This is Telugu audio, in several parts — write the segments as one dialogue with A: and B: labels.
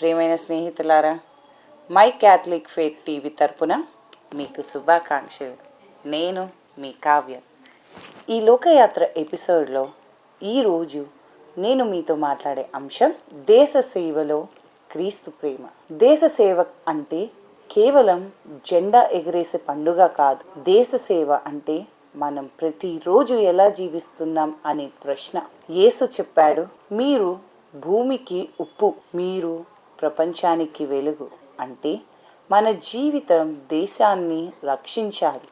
A: ప్రియమైన స్నేహితులారా మై క్యాథలిక్ ఫేట్ టీవీ తరపున మీకు శుభాకాంక్షలు. నేను మీ కావ్య. ఈ లోకయాత్ర ఎపిసోడ్లో ఈరోజు నేను మీతో మాట్లాడే అంశం దేశ సేవలో క్రీస్తు ప్రేమ. దేశ సేవ అంటే కేవలం జెండా ఎగరేసే పండుగ కాదు. దేశ సేవ అంటే మనం ప్రతిరోజు ఎలా జీవిస్తున్నాం అనే ప్రశ్న. యేసు చెప్పాడు మీరు భూమికి ఉప్పు మీరు ప్రపంచానికి వెలుగు అంటే మన జీవితం దేశాన్ని రక్షించాలి.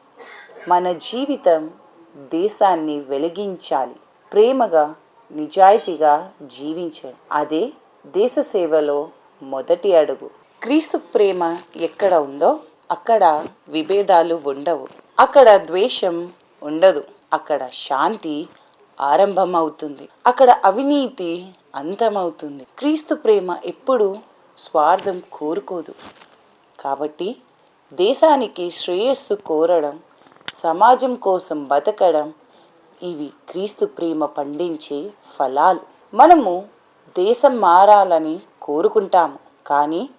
A: మన జీవితం దేశాన్ని వెలిగించాలి. ప్రేమగా నిజాయితీగా జీవించడం. అదే దేశ సేవలో మొదటి అడుగు. క్రీస్తు ప్రేమ ఎక్కడ ఉందో అక్కడ విభేదాలు ఉండవు. అక్కడ ద్వేషం ఉండదు. అక్కడ శాంతి ఆరంభమవుతుంది. అక్కడ అవినీతి అంతమవుతుంది. క్రీస్తు ప్రేమ ఎప్పుడు స్వార్థం కోరుకోదు. కాబట్టి దేశానికి శ్రేయస్సు కోరడం సమాజం కోసం బతకడం ఇవి క్రీస్తు ప్రేమ పండించే ఫలాలు. మనము దేశం మారాలని కోరుకుంటాము కానీ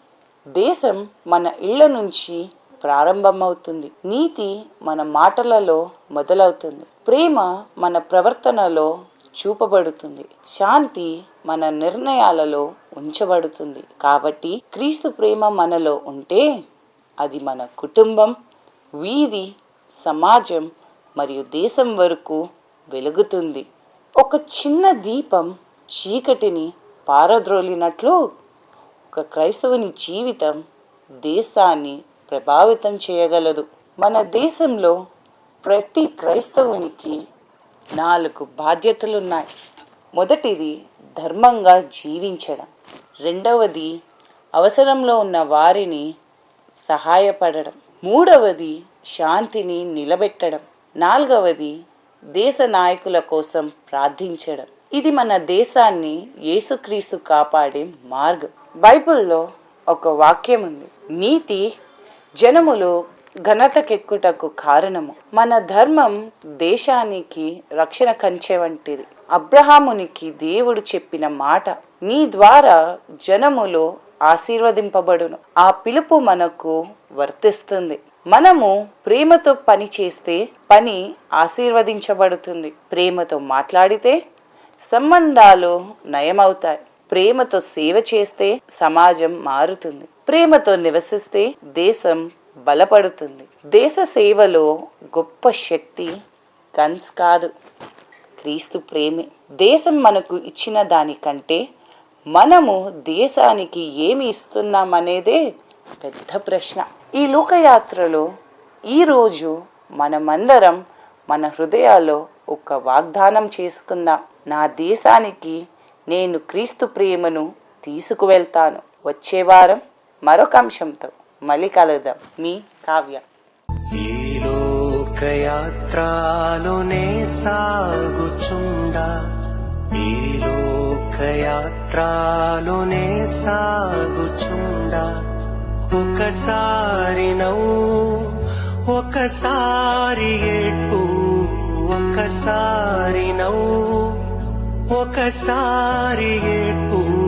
A: దేశం మన ఇళ్ళ నుంచి ప్రారంభమవుతుంది. నీతి మన మాటలలో మొదలవుతుంది. ప్రేమ మన ప్రవర్తనలో చూపబడుతుంది. శాంతి మన నిర్ణయాలలో ఉంచబడుతుంది. కాబట్టి క్రీస్తు ప్రేమ మనలో ఉంటే అది మన కుటుంబం వీధి సమాజం మరియు దేశం వరకు వెలుగుతుంది. ఒక చిన్న దీపం చీకటిని పారద్రోలినట్లు ఒక క్రైస్తవుని జీవితం దేశాన్ని ప్రభావితం చేయగలదు. మన దేశంలో ప్రతి క్రైస్తవునికి నాలుగు బాధ్యతలు ఉన్నాయి మొదటిది ధర్మంగా జీవించడం. రెండవది అవసరంలో ఉన్న వారిని సహాయపడడం. మూడవది శాంతిని నిలబెట్టడం. నాలుగవది దేశ నాయకుల కోసం ప్రార్థించడం. ఇది మన దేశాన్ని యేసుక్రీస్తు కాపాడే మార్గం. బైబిల్లో ఒక వాక్యం ఉంది నీతి జనములు ఘనతకెక్కుటకు కారణము. మన ధర్మం దేశానికి రక్షణ కంచె వంటిది. అబ్రహామునికి దేవుడు చెప్పిన మాట నీ ద్వారా జనములు ఆశీర్వదింపబడును. ఆ పిలుపు మనకు వర్తిస్తుంది. మనము ప్రేమతో పని చేస్తే పని ఆశీర్వదించబడుతుంది. ప్రేమతో మాట్లాడితే సంబంధాలు నయమవుతాయి. ప్రేమతో సేవ చేస్తే సమాజం మారుతుంది. ప్రేమతో నివసిస్తే దేశం బలపడుతుంది. దేశ సేవలో గొప్ప శక్తి గన్స్ కాదు క్రీస్తు ప్రేమే. దేశం మనకు ఇచ్చిన దానికంటే మనము దేశానికి ఏమి ఇస్తున్నామనేదే పెద్ద ప్రశ్న. ఈ లోకయాత్రలో ఈరోజు మనమందరం మన హృదయాల్లో ఒక వాగ్దానం చేసుకుందాం. నా దేశానికి నేను క్రీస్తు ప్రేమను తీసుకువెళ్తాను. వచ్చే వారం మరొక అంశంతో. మళ్ళీ కలుద్దాం. మీ కావ్య.
B: ఈ లోకయాత్రలోనే సాగుచుండా. ఈ లోకయాత్రలోనే సాగుచుండా. ఒకసారి నవ్వు ఒకసారి ఏడ్పు ఒకసారి నవ్వు ఒకసారి ఏడ్పు.